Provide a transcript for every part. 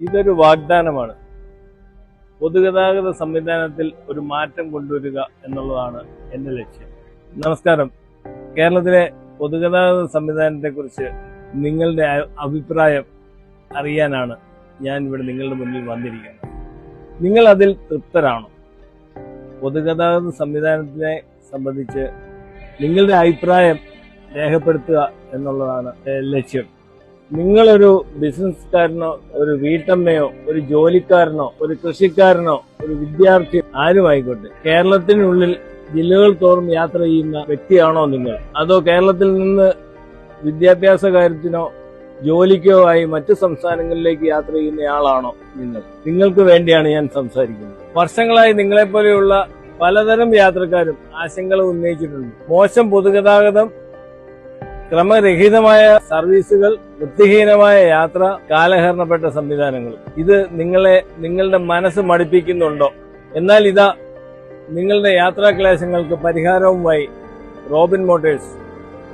ഇതൊരു വാഗ്ദാനമാണ്. പൊതുഗതാഗത സംവിധാനത്തിൽ ഒരു മാറ്റം കൊണ്ടുവരിക എന്നുള്ളതാണ് എന്റെ ലക്ഷ്യം. നമസ്കാരം. കേരളത്തിലെ പൊതുഗതാഗത സംവിധാനത്തെക്കുറിച്ച് നിങ്ങളുടെ അഭിപ്രായം അറിയാനാണ് ഞാൻ ഇവിടെ നിങ്ങളുടെ മുന്നിൽ വന്നിരിക്കുന്നത്. നിങ്ങൾ അതിൽ തൃപ്തരാണോ? പൊതുഗതാഗത സംവിധാനത്തിനെ സംബന്ധിച്ച് നിങ്ങളുടെ അഭിപ്രായം രേഖപ്പെടുത്തുക എന്നുള്ളതാണ് ലക്ഷ്യം. നിങ്ങളൊരു ബിസിനസ്സുകാരനോ ഒരു വീട്ടമ്മയോ ഒരു ജോലിക്കാരനോ ഒരു കൃഷിക്കാരനോ ഒരു വിദ്യാർത്ഥി ആരുമായിക്കോട്ടെ കേരളത്തിനുള്ളിൽ ജില്ലകൾ തോറും യാത്ര ചെയ്യുന്ന വ്യക്തിയാണോ നിങ്ങൾ? അതോ കേരളത്തിൽ നിന്ന് വിദ്യാഭ്യാസ കാര്യത്തിനോ ജോലിക്കോ ആയി മറ്റു സംസ്ഥാനങ്ങളിലേക്ക് യാത്ര ചെയ്യുന്നയാളാണോ നിങ്ങൾ? നിങ്ങൾക്ക് വേണ്ടിയാണ് ഞാൻ സംസാരിക്കുന്നത്. വർഷങ്ങളായി നിങ്ങളെപ്പോലെയുള്ള പലതരം യാത്രക്കാരും ആശങ്കകൾ ഉന്നയിച്ചിട്ടുണ്ട്. മോശം പൊതുഗതാഗതം ക്രമരഹിതമായ സർവീസുകൾ വൃത്തിഹീനമായ യാത്ര കാലഹരണപ്പെട്ട സംവിധാനങ്ങൾ. ഇത് നിങ്ങളെ നിങ്ങളുടെ മനസ്സ് മടുപ്പിക്കുന്നുണ്ടോ? എന്നാൽ ഇതാ നിങ്ങളുടെ യാത്രാ ക്ലേശങ്ങൾക്ക് പരിഹാരവുമായി റോബിൻ മോട്ടേഴ്സ്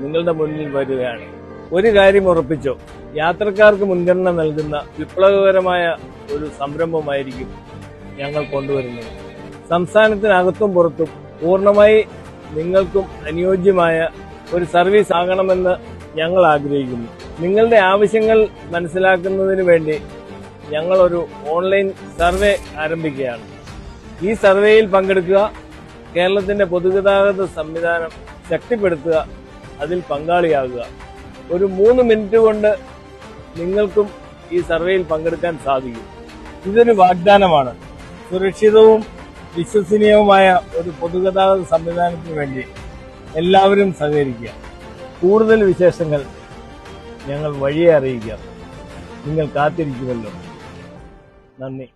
നിങ്ങളുടെ മുന്നിൽ വരികയാണ്. ഒരു കാര്യം ഉറപ്പിച്ചോ? യാത്രക്കാർക്ക് മുൻഗണന നൽകുന്ന വിപ്ലവകരമായ ഒരു സംരംഭമായിരിക്കും ഞങ്ങൾ കൊണ്ടുവരുന്നത്. സംസ്ഥാനത്തിനകത്തും പുറത്തും പൂർണമായി നിങ്ങൾക്കും അനുയോജ്യമായ ഒരു സർവീസ് ആകണമെന്ന് ഞങ്ങൾ ആഗ്രഹിക്കുന്നു. നിങ്ങളുടെ ആവശ്യങ്ങൾ മനസ്സിലാക്കുന്നതിന് വേണ്ടി ഞങ്ങളൊരു ഓൺലൈൻ സർവേ ആരംഭിക്കുകയാണ്. ഈ സർവേയിൽ പങ്കെടുക്കുക കേരളത്തിന്റെ പൊതുഗതാഗത സംവിധാനം ശക്തിപ്പെടുത്തുക അതിൽ പങ്കാളിയാകുക. ഒരു മൂന്ന് മിനിറ്റ് കൊണ്ട് നിങ്ങൾക്കും ഈ സർവേയിൽ പങ്കെടുക്കാൻ സാധിക്കും. ഇതൊരു വാഗ്ദാനമാണ്. സുരക്ഷിതവും വിശ്വസനീയവുമായ ഒരു പൊതുഗതാഗത സംവിധാനത്തിന് വേണ്ടി എല്ലാവരും സഹകരിക്കുക. കൂടുതൽ വിശേഷങ്ങൾ ഞങ്ങൾ വഴിയെ അറിയിക്കാം നിങ്ങൾ കാത്തിരിക്കുമല്ലോ. നന്ദി.